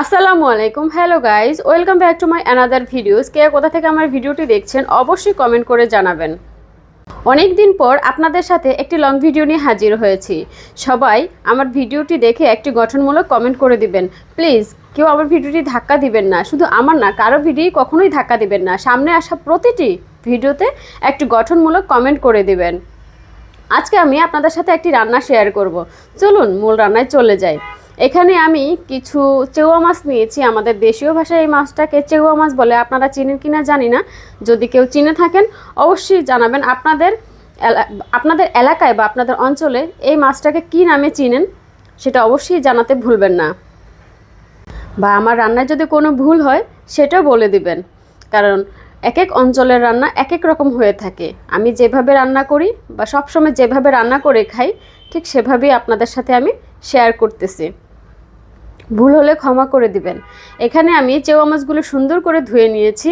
আসসালামু আলাইকুম। Hello guys welcome back to my another videos কে কোথা থেকে আমার ভিডিওটি দেখছেন, অবশ্যই কমেন্ট করে জানাবেন। অনেক দিন পর আপনাদের সাথে একটি লং ভিডিও নিয়ে হাজির হয়েছি। সবাই আমার ভিডিওটি দেখে একটি গঠনমূলক কমেন্ট করে দিবেন। প্লিজ কেউ আমার ভিডিওটি ধাক্কা দিবেন না। শুধু আমার না, কারও ভিডিও কখনোই ধাক্কা দিবেন না। সামনে আসা প্রতিটি ভিডিওতে একটি গঠনমূলক কমেন্ট করে দিবেন। আজকে আমি আপনাদের সাথে একটি রান্না শেয়ার করব। চলুন, মূল রান্নায় চলে যাই। এখানে আমি কিছু চেউয়া মাছ নিয়েছি, আমাদের দেশীয় ভাষায় এই মাছটাকে চেউয়া মাছ বলে। আপনারা চিনেন কিনা জানি না। যদি কেউ চিনে থাকেন, অবশ্যই জানাবেন আপনাদের আপনাদের এলাকায় বা আপনাদের অঞ্চলে এই মাছটাকে কি নামে চিনেন, সেটা অবশ্যই জানাতে ভুলবেন না। বা আমার রান্নায় যদি কোনো ভুল হয়, সেটাও বলে দিবেন। কারণ এক এক অঞ্চলের রান্না এক এক রকম হয়ে থাকে। আমি যেভাবে রান্না করি বা সবসময় যেভাবে রান্না করে খাই, ঠিক সেভাবেই আপনাদের সাথে আমি শেয়ার করতেছি। ভুল হলে ক্ষমা করে দিবেন। এখানে আমি চেওয়া মাছগুলো সুন্দর করে ধুয়ে নিয়েছি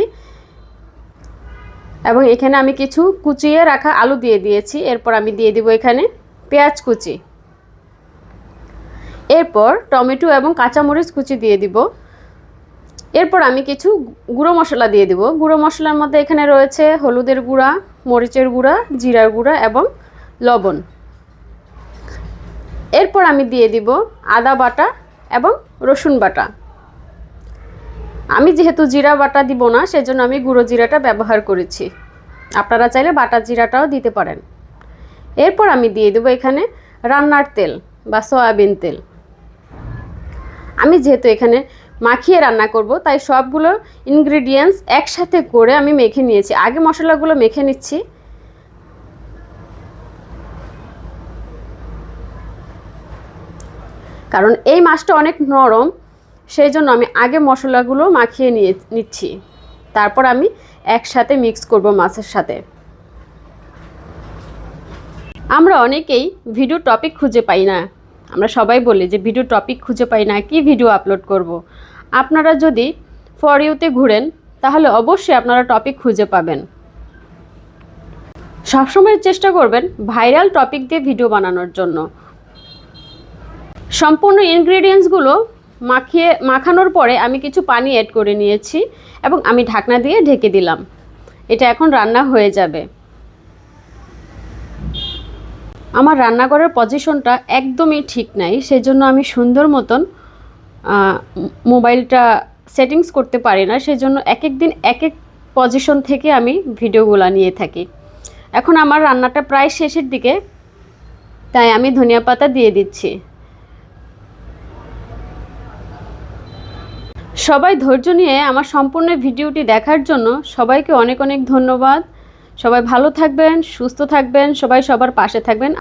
এবং এখানে আমি কিছু কুচিয়ে রাখা আলু দিয়ে দিয়েছি। এরপর আমি দিয়ে দিব এখানে পেঁয়াজ কুচি। এরপর টমেটো এবং কাঁচামরিচ কুচি দিয়ে দিব। এরপর আমি কিছু গুঁড়ো মশলা দিয়ে দিব। গুঁড়ো মশলার মধ্যে এখানে রয়েছে হলুদের গুঁড়া, মরিচের গুঁড়া, জিরার গুঁড়া এবং লবণ। এরপর আমি দিয়ে দিব আদা বাটা এবং রসুন বাটা। আমি যেহেতু জিরা বাটা দিব না, সেজন্য আমি গুঁড়ো জিরাটা ব্যবহার করেছি। আপনারা চাইলে বাটা জিরাটাও দিতে পারেন। এরপর আমি দিয়ে দেবো এখানে রান্নার তেল বা সয়াবিন তেল। আমি যেহেতু এখানে মাখিয়ে রান্না করব, তাই সবগুলো ইনগ্রিডিয়েন্টস একসাথে করে আমি মেখে নিয়েছি। আগে মশলাগুলো মেখে নিচ্ছি। কারণ এই মাছটা অনেক নরম, সেই জন্য আমি আগে মশলাগুলো মাখিয়ে নিয়ে নিচ্ছি। তারপর আমি একসাথে মিক্স করব মাছের সাথে। আমরা অনেকেই ভিডিও টপিক খুঁজে পাই না। আমরা সবাই বলি যে ভিডিও টপিক খুঁজে পাই না, কি ভিডিও আপলোড করব। আপনারা যদি ফর ইউতে ঘুরেন, তাহলে অবশ্যই আপনারা টপিক খুঁজে পাবেন। সবসময় চেষ্টা করবেন ভাইরাল টপিক দিয়ে ভিডিও বানানোর জন্য। সম্পূর্ণ ইনগ্রেডিয়েন্টসগুলো মাখিয়ে, মাখানোর পরে আমি কিছু পানি অ্যাড করে নিয়েছি এবং আমি ঢাকনা দিয়ে ঢেকে দিলাম। এটা এখন রান্না হয়ে যাবে। আমার রান্নাঘরের পজিশনটা একদমই ঠিক নাই, সেজন্য আমি সুন্দর মতন মোবাইলটা সেটিংস করতে পারি না, সেজন্য এক এক দিন এক এক পজিশন থেকে আমি ভিডিওগুলো নিয়ে থাকি। এখন আমার রান্নাটা প্রায় শেষের দিকে, তাই আমি ধনিয়া পাতা দিয়ে দিচ্ছি। সবাই ধৈর্য নিয়ে আমার সম্পূর্ণ ভিডিওটি দেখার জন্য সবাইকে অনেক অনেক ধন্যবাদ। সবাই ভালো থাকবেন, সুস্থ থাকবেন, সবাই সবার পাশে থাকবেন।